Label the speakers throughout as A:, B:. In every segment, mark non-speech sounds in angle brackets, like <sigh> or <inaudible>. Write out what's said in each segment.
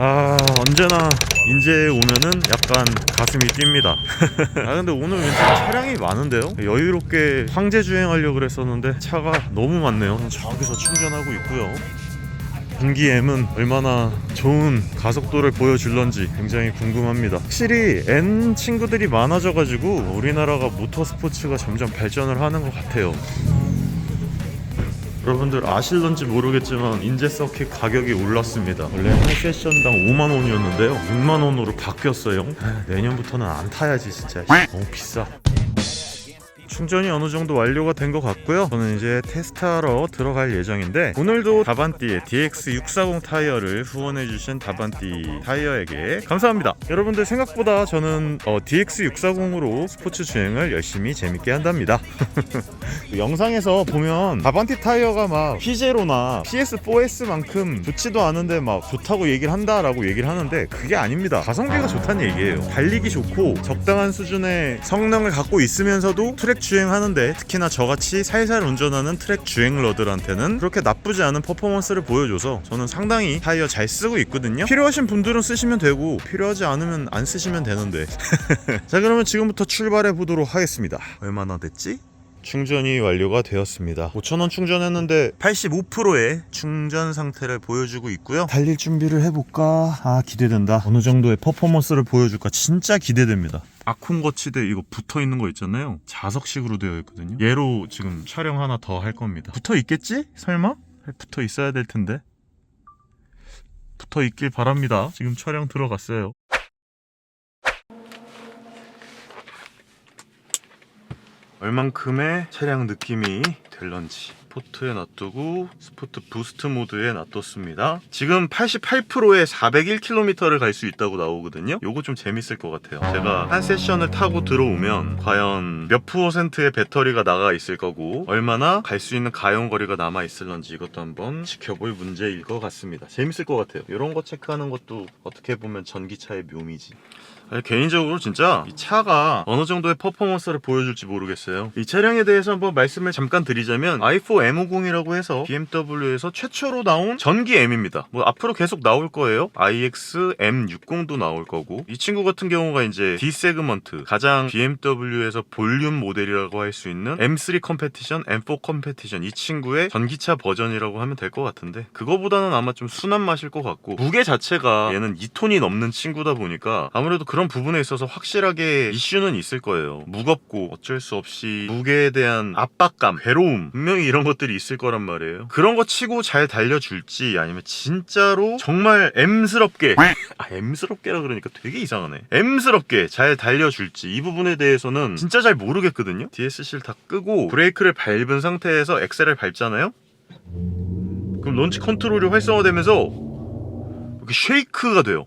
A: 아 언제나 인제에 오면은 약간 가슴이 뜁니다 <laughs> 아 근데 오늘 왠지 차량이 많은데요? 여유롭게 황제 주행하려고 그랬었는데 차가 너무 많네요 저기서 충전하고 있고요 분기 M은 얼마나 좋은 가속도를 보여줄런지 굉장히 궁금합니다. 확실히 N 친구들이 많아져가지고 우리나라가 모터스포츠가 점점 발전을 하는 것 같아요. 여러분들 아실런지 모르겠지만 인제 서킷 가격이 올랐습니다. 원래 한 세션당 5만 원이었는데요. 6만 원으로 바뀌었어요. 아, 내년부터는 안 타야지 진짜. 너무 비싸. 충전이 어느 정도 완료가 된 것 같고요. 저는 이제 테스트하러 들어갈 예정인데 오늘도 다반띠의 DX640 타이어를 후원해주신 다반띠 타이어에게 감사합니다. 여러분들 생각보다 저는 어, DX640으로 스포츠 주행을 열심히 재밌게 한답니다. <laughs> 그 영상에서 보면 다반티 타이어가 막 P0나 PS4S만큼 좋지도 않은데 막 좋다고 얘기를 한다라고 얘기를 하는데 그게 아닙니다. 가성비가 좋다는 얘기예요. 달리기 좋고 적당한 수준의 성능을 갖고 있으면서도 트랙 주행하는데 특히나 저같이 살살 운전하는 트랙 주행러들한테는 그렇게 나쁘지 않은 퍼포먼스를 보여줘서 저는 상당히 타이어 잘 쓰고 있거든요. 필요하신 분들은 쓰시면 되고 필요하지 않으면 안 쓰시면 되는데. <laughs> 자 그러면 지금부터 출발해 보도록 하겠습니다. 얼마나 됐지? 충전이 완료가 되었습니다. 5,000원 충전했는데 85%의 충전 상태를 보여주고 있고요. 달릴 준비를 해볼까? 아 기대된다. 어느 정도의 퍼포먼스를 보여줄까? 진짜 기대됩니다. 아콘 거치대 이거 붙어 있는 거 있잖아요. 자석식으로 되어 있거든요. 얘로 지금 촬영 하나 더 할 겁니다. 붙어 있겠지? 설마? 붙어 있어야 될 텐데. 붙어 있길 바랍니다. 지금 촬영 들어갔어요. 얼만큼의 차량 느낌이 될런지 스포트에 놔두고 스포트 부스트 모드에 놔뒀습니다. 지금 88%에 401km를 갈 수 있다고 나오거든요. 요거 좀 재밌을 것 같아요. 제가 한 세션을 타고 들어오면 과연 몇 퍼센트의 배터리가 나가 있을 거고 얼마나 갈 수 있는 가용거리가 남아 있을런지 이것도 한번 지켜볼 문제일 것 같습니다. 재밌을 것 같아요. 이런 거 체크하는 것도 어떻게 보면 전기차의 묘미지 아니, 개인적으로 진짜 이 차가 어느 정도의 퍼포먼스를 보여줄지 모르겠어요. 이 차량에 대해서 한번 말씀을 잠깐 드리자면 i4 M50이라고 해서 BMW에서 최초로 나온 전기 M입니다. 뭐 앞으로 계속 나올 거예요. iX M60도 나올 거고 이 친구 같은 경우가 이제 D 세그먼트 가장 BMW에서 볼륨 모델이라고 할 수 있는 M3 컴페티션, M4 컴페티션 이 친구의 전기차 버전이라고 하면 될 것 같은데 그거보다는 아마 좀 순한 맛일 것 같고 무게 자체가 얘는 2톤이 넘는 친구다 보니까 아무래도 그런 부분에 있어서 확실하게 이슈는 있을 거예요. 무겁고 어쩔 수 없이 무게에 대한 압박감, 괴로움 분명히 이런 것들이 있을 거란 말이에요. 그런 거 치고 잘 달려줄지 아니면 진짜로 정말 M스럽게 아 M스럽게라 그러니까 되게 이상하네. M스럽게 잘 달려줄지 이 부분에 대해서는 진짜 잘 모르겠거든요. DSC를 다 끄고 브레이크를 밟은 상태에서 엑셀을 밟잖아요. 그럼 런치 컨트롤이 활성화되면서 이렇게 쉐이크가 돼요.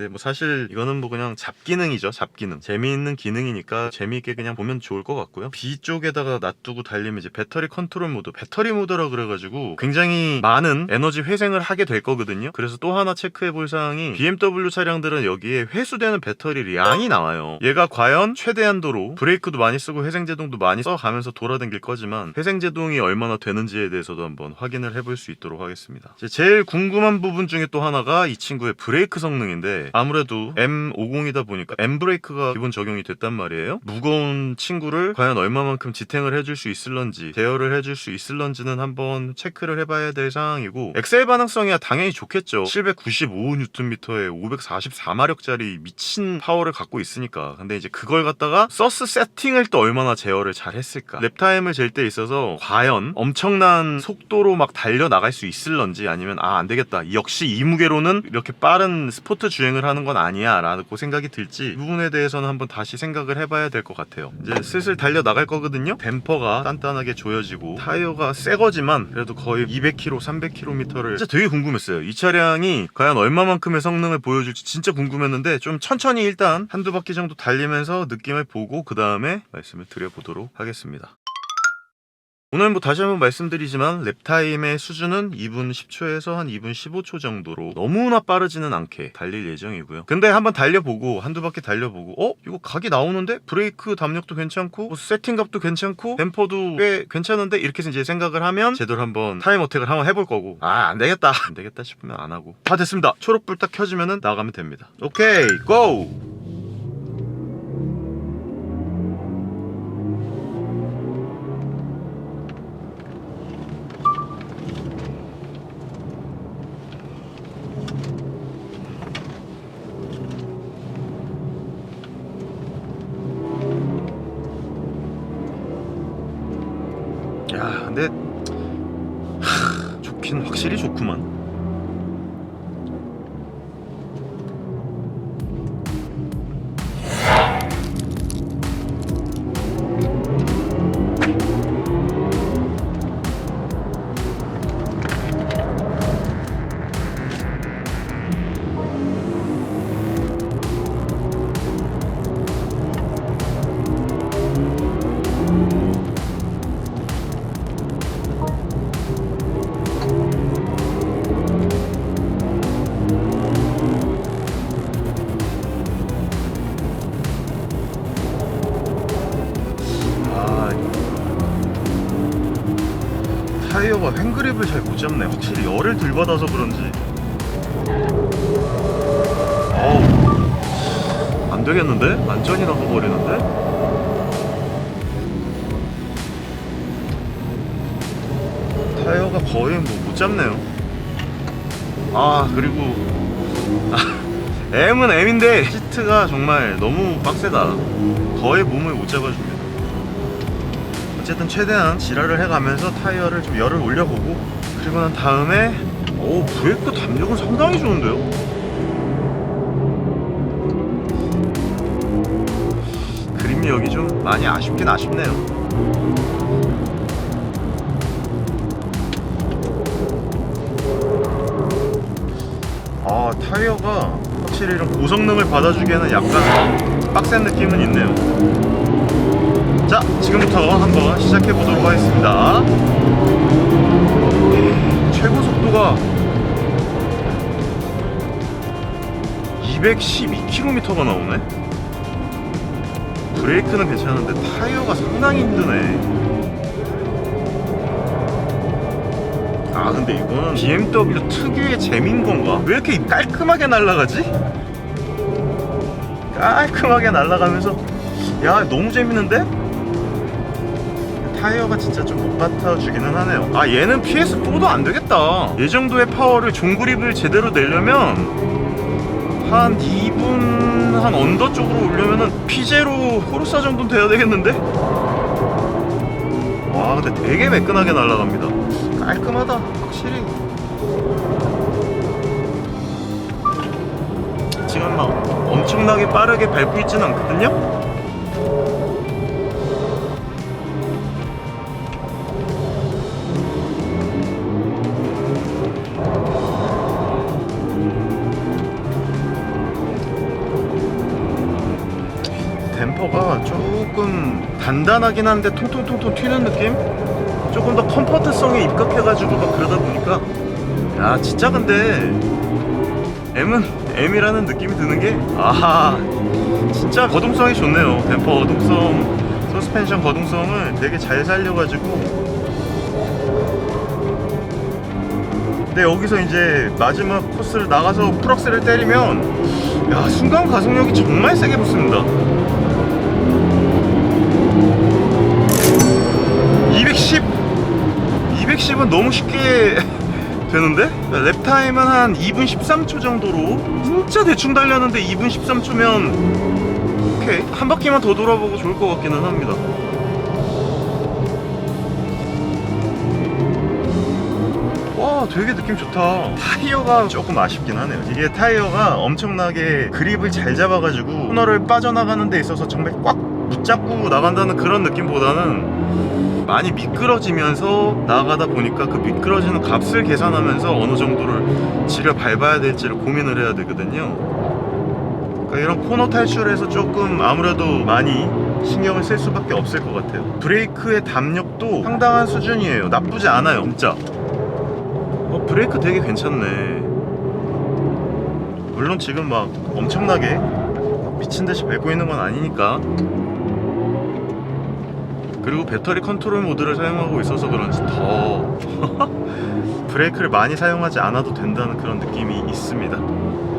A: 네, 뭐 사실 이거는 뭐 그냥 잡기능이죠, 잡기능. 재미있는 기능이니까 재미있게 그냥 보면 좋을 것 같고요. B 쪽에다가 놔두고 달리면 이제 배터리 컨트롤 모드, 배터리 모드라 그래가지고 굉장히 많은 에너지 회생을 하게 될 거거든요. 그래서 또 하나 체크해 볼 사항이 BMW 차량들은 여기에 회수되는 배터리 양이 나와요. 얘가 과연 최대한도로 브레이크도 많이 쓰고 회생제동도 많이 써가면서 돌아다닐 거지만 회생제동이 얼마나 되는지에 대해서도 한번 확인을 해볼 수 있도록 하겠습니다. 제일 궁금한 부분 중에 또 하나가 이 친구의 브레이크 성능인데 아무래도 M50이다 보니까 M 브레이크가 기본 적용이 됐단 말이에요. 무거운 친구를 과연 얼마만큼 지탱을 해줄 수 있을런지 제어를 해줄 수 있을런지는 한번 체크를 해봐야 될 상황이고 엑셀 반응성이야 당연히 좋겠죠. 795Nm에 544마력짜리 미친 파워를 갖고 있으니까 근데 이제 그걸 갖다가 서스 세팅을 또 얼마나 제어를 잘 했을까 랩타임을 잴 때 있어서 과연 엄청난 속도로 막 달려 나갈 수 있을런지 아니면 아 안되겠다 역시 이 무게로는 이렇게 빠른 스포트 주행 을 하는 건 아니야 라고 생각이 들지 이 부분에 대해서는 한번 다시 생각을 해봐야 될 것 같아요. 이제 슬슬 달려 나갈 거거든요. 댐퍼가 단단하게 조여지고 타이어가 새 거지만 그래도 거의 200km 300km를 진짜 되게 궁금했어요. 이 차량이 과연 얼마만큼의 성능을 보여줄지 진짜 궁금했는데 좀 천천히 일단 한두 바퀴 정도 달리면서 느낌을 보고 그 다음에 말씀을 드려보도록 하겠습니다 오늘 뭐 다시 한번 말씀드리지만 랩타임의 수준은 2분 10초에서 한 2분 15초 정도로 너무나 빠르지는 않게 달릴 예정이고요. 근데 한번 달려보고 한두 바퀴 달려보고 어? 이거 각이 나오는데? 브레이크 담력도 괜찮고 뭐 세팅값도 괜찮고 댐퍼도 꽤 괜찮은데? 이렇게 이제 생각을 하면 제대로 한번 타임 어택을 한번 해볼 거고 아 안되겠다 안되겠다 싶으면 안 하고 다 됐습니다. 초록불 딱 켜지면 나가면 됩니다. 오케이 고! 타이어가 횡그립을 잘 못 잡네. 확실히 열을 덜 받아서 그런지. 어우. 안 되겠는데? 안전이 나가버리는데? 타이어가 거의 뭐 못 잡네요. 아 그리고. 아, <laughs> M은 M인데 시트가 정말 너무 빡세다. 거의 몸을 못 잡아줍니다 어쨌든 최대한 지랄을 해가면서 타이어를 좀 열을 올려보고 그리고 난 다음에 오 브레이크 담력은 상당히 좋은데요? 그립력이 좀 많이 아쉽긴 아쉽네요 아 타이어가 확실히 이런 고성능을 받아주기에는 약간 빡센 느낌은 있네요 자 지금부터 한번 시작해 보도록 하겠습니다 최고 속도가 212km가 나오네 브레이크는 괜찮은데 타이어가 상당히 힘드네 아 근데 이거는 BMW 특유의 재미인 건가? 왜 이렇게 깔끔하게 날아가지? 깔끔하게 날아가면서 야 너무 재밌는데? 타이어가 진짜 좀 못 받쳐주기는 하네요 아 얘는 PS4도 안 되겠다 이 정도의 파워를 종그립을 제대로 내려면 한 2분 한 언더 쪽으로 오려면은 피제로 포르사 정도는 돼야 되겠는데? 와 근데 되게 매끈하게 날아갑니다 깔끔하다 확실히 지금 막 엄청나게 빠르게 밟고 있진 않거든요? 조금 단단하긴 한데 통통통통 튀는 느낌? 조금 더 컴포트성에 입각해가지고 막 그러다 보니까. 야 진짜 근데 M은 M이라는 느낌이 드는 게? 아하 진짜 거동성이 좋네요. 댐퍼 거동성 서스펜션 거동성을 되게 잘 살려가지고. 근데 여기서 이제 마지막 코스를 나가서 풀악셀을 때리면 야 순간 가속력이 정말 세게 붙습니다 210 210은 너무 쉽게 <laughs> 되는데? 랩타임은 한 2분 13초 정도로 진짜 대충 달렸는데 2분 13초면 오케이. 한 바퀴만 더 돌아보고 좋을 것 같기는 합니다. 와 되게 느낌 좋다. 타이어가 조금 아쉽긴 하네요. 이게 타이어가 엄청나게 그립을 잘 잡아가지고 코너를 빠져나가는 데 있어서 정말 꽉 붙잡고 나간다는 그런 느낌보다는 많이 미끄러지면서 나가다 보니까 그 미끄러지는 값을 계산하면서 어느 정도를 지려 밟아야 될지를 고민을 해야 되거든요 그러니까 이런 코너 탈출에서 조금 아무래도 많이 신경을 쓸 수밖에 없을 것 같아요. 브레이크의 담력도 상당한 수준이에요. 나쁘지 않아요, 진짜. 어, 브레이크 되게 괜찮네. 물론 지금 막 엄청나게 미친 듯이 밟고 있는 건 아니니까. 그리고 배터리 컨트롤 모드를 사용하고 있어서 그런지 더 <laughs> 브레이크를 많이 사용하지 않아도 된다는 그런 느낌이 있습니다.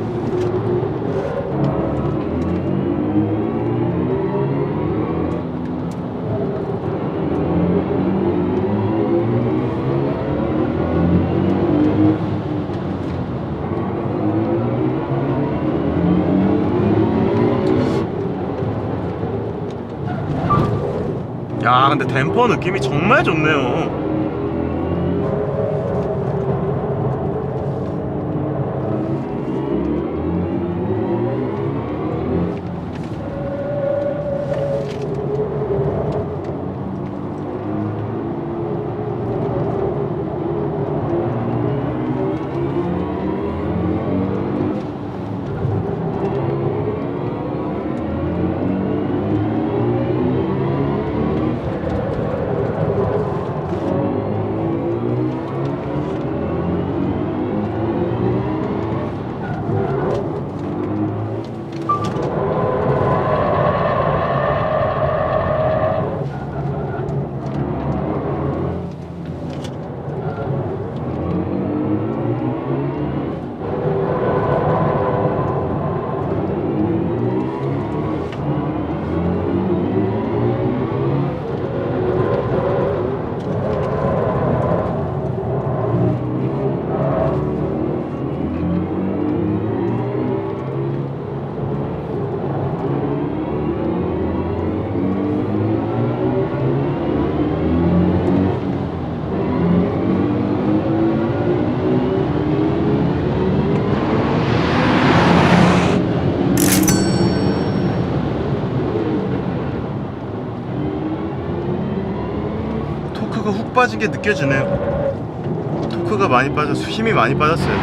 A: 야, 근데 댐퍼 느낌이 정말 좋네요. 빠지게 느껴지네요. 토크가 많이 빠져서 힘이 많이 빠졌어요.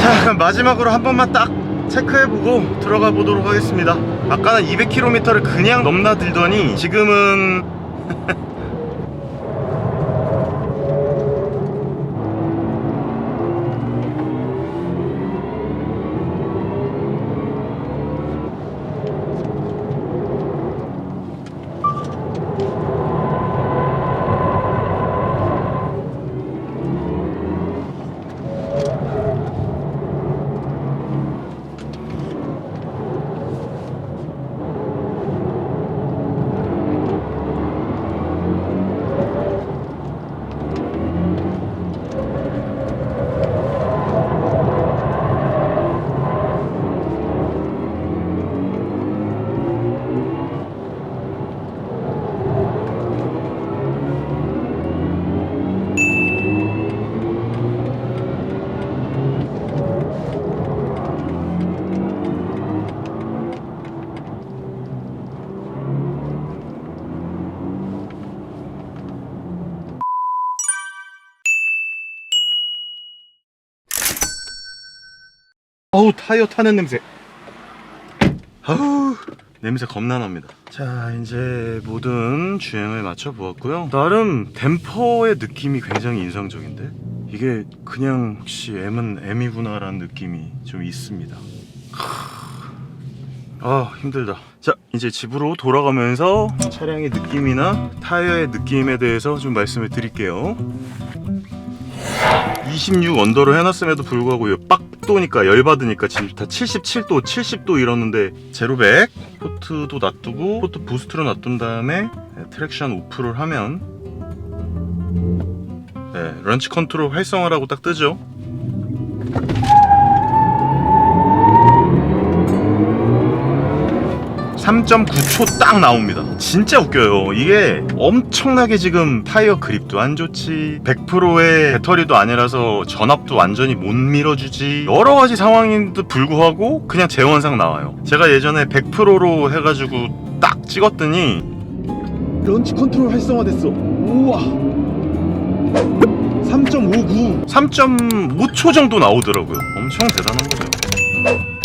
A: 자, 마지막으로 한 번만 딱 체크해보고 들어가 보도록 하겠습니다. 아까는 200km를 그냥 넘나들더니 지금은 <laughs> 어우 타이어 타는 냄새. 아우 냄새 겁나 납니다. 자 이제 모든 주행을 마쳐 보았고요. 나름 댐퍼의 느낌이 굉장히 인상적인데 이게 그냥 혹시 M은 M이구나 라는 느낌이 좀 있습니다. 아 힘들다. 자 이제 집으로 돌아가면서 차량의 느낌이나 타이어의 느낌에 대해서 좀 말씀을 드릴게요. 26 언더로 해놨음에도 불구하고 빡 도니까 열받으니까 지금 다 77도, 70도 이러는데 제로백 포트도 놔두고 포트 부스트로 놔둔 다음에 네, 트랙션 오프를 하면 네, 런치 컨트롤 활성화라고 딱 뜨죠. (3.9초) 딱 나옵니다. 진짜 웃겨요. 이게 엄청나게 지금 타이어 그립도 안 좋지 100%의 배터리도 아니라서 전압도 완전히 못 밀어주지. 여러 가지 상황인데도 불구하고 그냥 재원상 나와요. 제가 예전에 100%로 해가지고 딱 찍었더니 런치 컨트롤 활성화됐어. 우와. 3.59 3.5초 정도 나오더라고요. 엄청 대단한 거죠